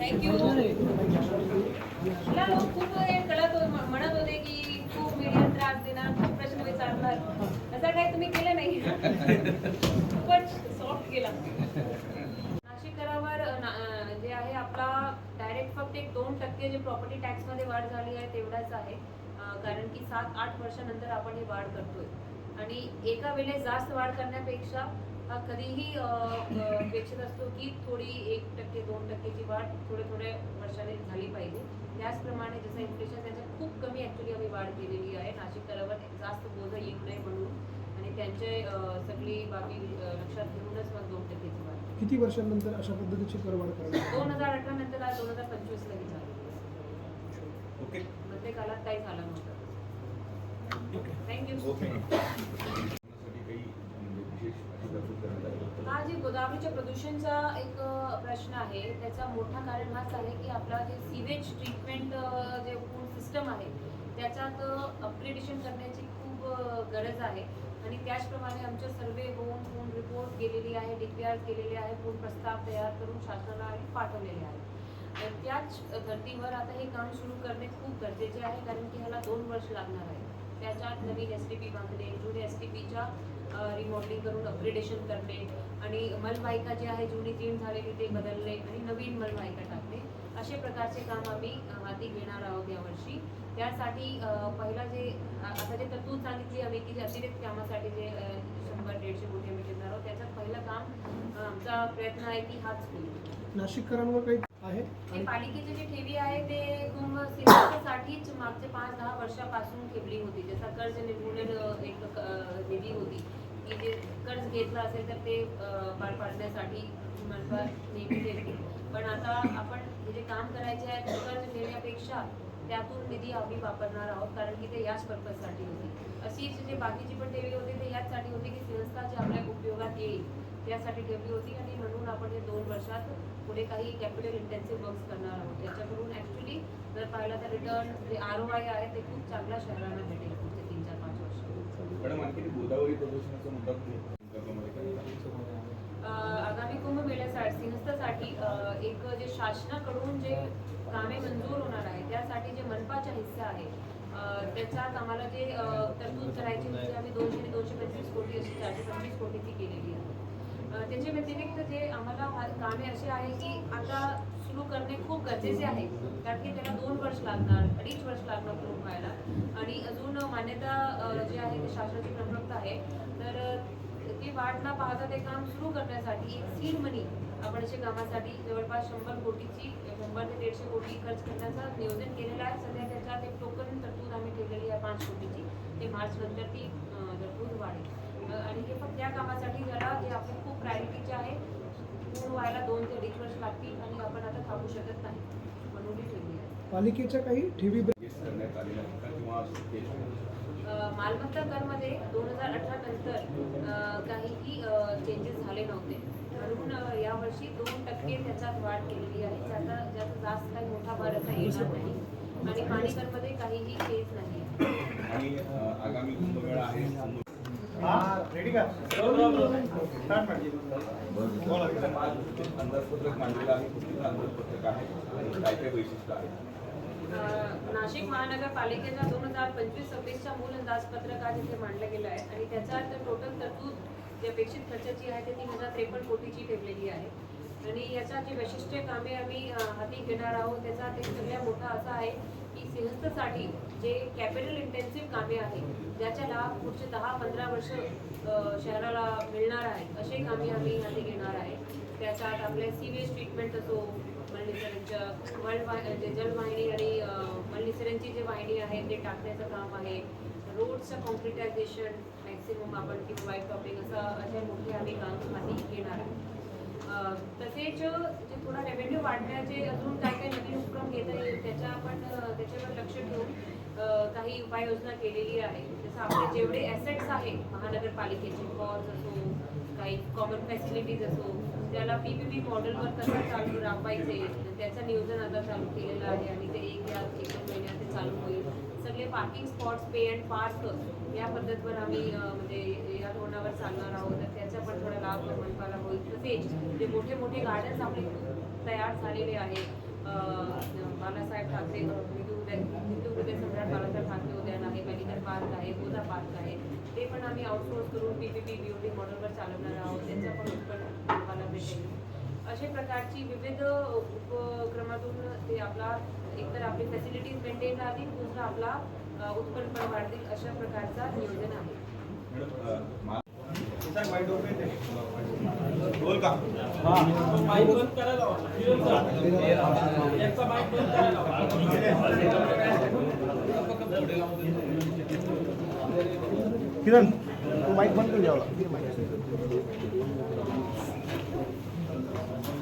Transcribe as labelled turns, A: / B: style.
A: Thank you मला लोक खूप कळत म्हणत होते की खूप मीडिया त्रास देणार खूप प्रश्न विचारणार. असं काही तुम्ही केलं नाही. खूपच सॉफ्ट केला. नाशिककरावर जे आहे आपला डायरेक्ट फक्त एक दोन टक्के जे प्रॉपर्टी टॅक्समध्ये वाढ झाली आहे तेवढाच आहे. कारण की सात आठ वर्षानंतर आपण ही वाढ करतोय. आणि एका वेळेस जास्त वाढ करण्यापेक्षा हा कधीही अपेक्षित असतो की थोडी एक टक्के दोन टक्केची वाढ थोडे थोड्या वर्षाने झाली पाहिजे. त्याचप्रमाणे जसं इन्फ्लेशन त्याच्यात खूप कमी ॲक्च्युली आम्ही वाढ केलेली आहे. नाशिककरावर जास्त बोध येऊ नये म्हणून आणि त्यांचे सगळी बाबी लक्षात घेऊनच मग दोन टक्केची वाढ
B: किती वर्षांनंतर अशा पद्धतीची करवाढ करणार
A: दोन हजार अठरा नंतर आज दोन हजार पंचवीस ला ही झाली
C: ओके.
A: काळात काही झालं नव्हतं. थँक्यू
C: ओके साठी काही म्हणजे विशेष अशी तरतूद करण्यात आली आहे?
A: हा प्रदूषणचा एक प्रश्न आहे. त्याचा मोठा कारण हाच आहे की आपला जे सिवेज ट्रीटमेंट जे फूड सिस्टम आहे त्याच्यात अपग्रेडेशन करण्याची खूप गरज आहे. आणि त्याचप्रमाणे आमचे सर्वे होऊन फोन रिपोर्ट गेलेली आहे डी पी आर केलेले आहे फोन प्रस्ताव तयार करून शासनाला आम्ही पाठवलेले आहे त्याच धर्तीवर आता हे काम सुरू करणे खूप गरजेचे आहे कारण की ह्याला दोन वर्ष लागणार आहे त्याच्यात नवीन एस टी पी बांधणे जुने एस टी पीच्या रिमॉडेलिंग करून अपग्रेडेशन करणे आणि मलवाहिका जी आहे जुनी जीर्ण झालेली ते बदलणे आणि नवीन मलवाहिका टाकणे असे प्रकारचे काम आम्ही हाती घेणार आहोत यावर्षी त्यासाठी पहिला जे आता जे तरतूद सांगितली आम्ही की जे अतिरिक्त कामासाठी जे शंभर दीडशे कोटी आम्ही देणार आहोत त्याच्यात पहिलं काम आमचा प्रयत्न आहे की हाच होईल.
B: नाशिककरांवर काही आहे?
A: पालिकेचे जे ठेवी आहे ते कुंभ सिंचनासाठीच मागचे पाच दहा वर्षापासून ठेवली होती. जसा कर्ज निर्मूलन एक निधी होती. की जे कर्ज घेतलं असेल तर ते पार पाडण्यासाठी मनपा नेहमी ठेवली पण आता आपण हे जे काम करायचे आहे ते कर्ज घेण्यापेक्षा त्यातून निधी आम्ही वापरणार आहोत. कारण की ते याच पर्पजसाठी होती. अशीच जे बाकीची पण ठेवी होती ते याचसाठी होती की संस्था जे आपल्या उपयोगात त्यासाठी ठेवली होती आणि म्हणून आपण हे दोन वर्षात पुढे काही कॅपिटल इंटेन्सिव्ह वर्क्स करणार आहोत. त्याच्याकडून ॲक्च्युली जर पाहिलं तर रिटर्न जे आर ओ आय आहे ते खूप चांगल्या शहरांना भेटेल पुढचे तीन चार पाच वर्ष.
C: मॅडम आणखी गोदावरी प्रदूषणाचा मुद्दा
A: आगामी सिंहस्थासाठी एक जे शासनाकडून जे कामे मंजूर होणार आहे त्यासाठी जे मनपाचा हिस्सा आहे त्याच्यात आम्हाला जे तरतूद करायची होती आम्ही दोनशे दोनशे पंचवीस कोटी अशी चारशे पंचवीस कोटीची केलेली आहे. त्याच्या व्यतिरिक्त जे आम्हाला कामे असे आहे की आता सुरू करणे खूप गरजेचे आहे. कारण की त्याला दोन वर्ष लागणार अडीच वर्ष लागणार पूर्ण व्हायला आणि अजून मान्यता जे आहे ते शासनाची प्रमुखता आहे. तर ती वाट न पाहता ते काम सुरू करण्यासाठी एक सीड मनी आपण अशा कामासाठी जवळपास शंभर कोटीची शंभर ते दीडशे कोटी खर्च करण्याचं नियोजन केलेलं आहे. सध्या त्याच्यात एक टोकन तरतूद आम्ही ठेवलेली आहे पाच कोटीची. ते मार्च नंतर ती तरतूद वाढेल. आणि हे फक्त त्या कामासाठी ज्याला जे आपले खूप प्रायोरिटीचे आहे. पूर्ण व्हायला दोन ते अडीच वर्ष लागतील आणि आपण आता थांबू शकत नाही. म्हणून ती ठेवली आहे.
B: पालिकेच्या काही ठेवी
C: केस केस
A: मालमत्ता करमध्ये दोन हजार अठरा नंतर काहीही चेंजेस झाले नव्हते. म्हणून यावर्षी दोन टक्के त्याच्यात वाढ केलेली आहे. ज्याचा ज्याचा जास्त काही मोठा भर असा येणार नाही. आणि पाणी करमध्ये काहीही चेंज नाही
C: आणि आगामी कुंभमेळा आहे. अंदाजपत्रक मांडलेलं आहे कुठलं अंदाजपत्रक आहे. आणि काय काय वैशिष्ट्य आहे
A: अ, नाशिक महानगरपालिकेच्या दोन हजार पंचवीस सव्वीसच्या मूल अंदाजपत्रक आज इथे मांडलं गेलं आहे. आणि त्याच्यात टोटल तरतूद जी अपेक्षित खर्चाची आहे ते तीन हजार त्रेपन्न कोटीची ठेवलेली आहे. आणि याच्या जी वैशिष्ट्य कामे आम्ही हाती घेणार आहोत त्याचा एक सगळ्यात मोठा असा आहे की सिंहस्थसाठी जे कॅपिटल इंटेन्सिव्ह कामे आहेत ज्याच्या लाभ पुढचे दहा पंधरा वर्ष शहराला मिळणार आहेत असे कामे आम्ही हाती घेणार आहे. त्याच्यात आपले सीवेज ट्रीटमेंट असो मलनिसर्गच्या मल वा- जलवाहिनी आणि अ, जे वाहिनी आहे ते टाकण्याचं काम आहे. रोडचं कॉन्क्रिटायझेशन मॅक्सिमम आपण किंवा वाईट टॉपिंग असं अशा मोठे आम्ही काम हाती घेणार आहे. तसेच जे थोडा रेव्हेन्यू वाढण्याचे अजून काय काय नवीन उपक्रम घेता येईल त्याच्या आपण त्याच्यावर लक्ष ठेवून काही उपाययोजना केलेली आहे. जसं आपले जेवढे ॲसेट्स आहे महानगरपालिकेचे कॉज असो काही कॉमन फॅसिलिटीज असो त्याला पी पी पी मॉडेलवर कसं चालू राबवायचे त्याचं नियोजन आता चालू केलेलं आहे आणि ते एक या एक दोन महिन्यात ते चालू होईल. सगळे parking spots pay and park या पद्धतीवर आम्ही म्हणजे या धोरणावर चालणार आहोत. तर त्याचा पण थोडा लाभ मनपाला होईल. तसेच जे मोठे मोठे गार्डन्स आपले तयार झालेले आहेत बालासाहेब ठाकरे हिंदू उदय हिंदू हृदय सम्राट बालासाहेब ठाकरे उद्यान आहे पलीकडे पार्क आहे गोदा पार्क आहे. ते पण आम्ही आउटसोर्स करून पीपीपी बीओडी मॉडेलवर चालवणार आहोत. त्यांचं पण उत्पन्न आम्हाला भेटेल. अशा प्रकारची विविध उपक्रमातून ते आपला एकतर आपली फॅसिलिटीज मेंटेन राहतील दुसरा आपला उत्पन्न पण वाढतील अशा प्रकारचा नियोजन आहे.
D: किरण तू माईक बंद कर जावला Thank you.